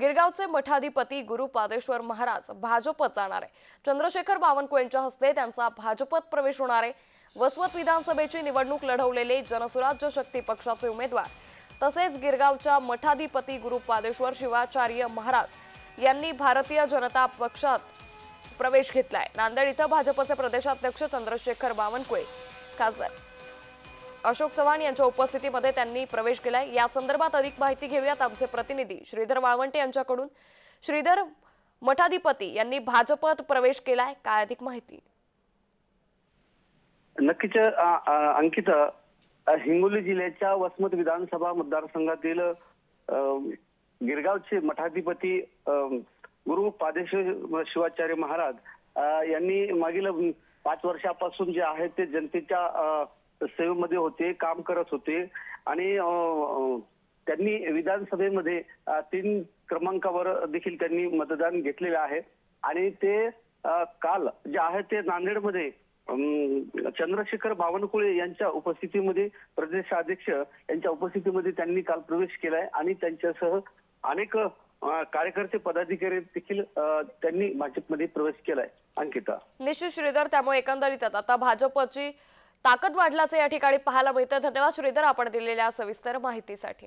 गिरगावचे मठाधिपती गुरु पादेश्वर महाराज भाजपत जाणार आहे. चंद्रशेखर बावनकुळेंच्या हस्ते त्यांचा भाजपत प्रवेश होणार आहे. वसवत विधानसभेची निवडणूक लढवलेले जनसुराज्य शक्ती पक्षाचे उमेदवार तसेच गिरगावच्या मठाधिपती गुरु पादेश्वर शिवाचार्य महाराज यांनी भारतीय जनता पक्षात प्रवेश घेतलाय. नांदेड इथं भाजपचे प्रदेशाध्यक्ष चंद्रशेखर बावनकुळे खासदार अशोक चव्हाण यांच्या उपस्थितीमध्ये त्यांनी प्रवेश केलाय. या संदर्भात अधिक माहिती घेऊयात आमचे प्रतिनिधी श्रीधर वाळवंटे यांच्याकडून. श्रीधर मठाधिपती यांनी भाजपत प्रवेश केलाय. काय अधिक माहिती? नक्कीच अंकित हिंगोली जिल्ह्याच्या वसमत विधानसभा मतदारसंघातील गिरगावचे मठाधिपती गुरु पादेश्वर शिवाचार्य महाराज यांनी मागील पाच वर्षापासून जे आहे ते जनतेच्या सेवेमध्ये होते काम करत होते. आणि त्यांनी विधानसभेमध्ये तीन क्रमांकावर देखील त्यांनी मतदान घेतलेले आहे. आणि ते काल जे आहे ते नांदेडमध्ये चंद्रशेखर बावनकुळे यांच्या उपस्थितीमध्ये प्रदेशाध्यक्ष यांच्या उपस्थितीमध्ये त्यांनी काल प्रवेश केलाय आणि त्यांच्यासह अनेक कार्यकर्ते पदाधिकारी देखील त्यांनी भाजपमध्ये प्रवेश केलाय अंकिता. निश्चित श्रीधर त्यामुळे एकंदरीत आता भाजपची ताकद वाढल्याचं या ठिकाणी पाहायला मिळतं धन्यवाद श्रीधर आपण दिलेल्या सविस्तर माहितीसाठी.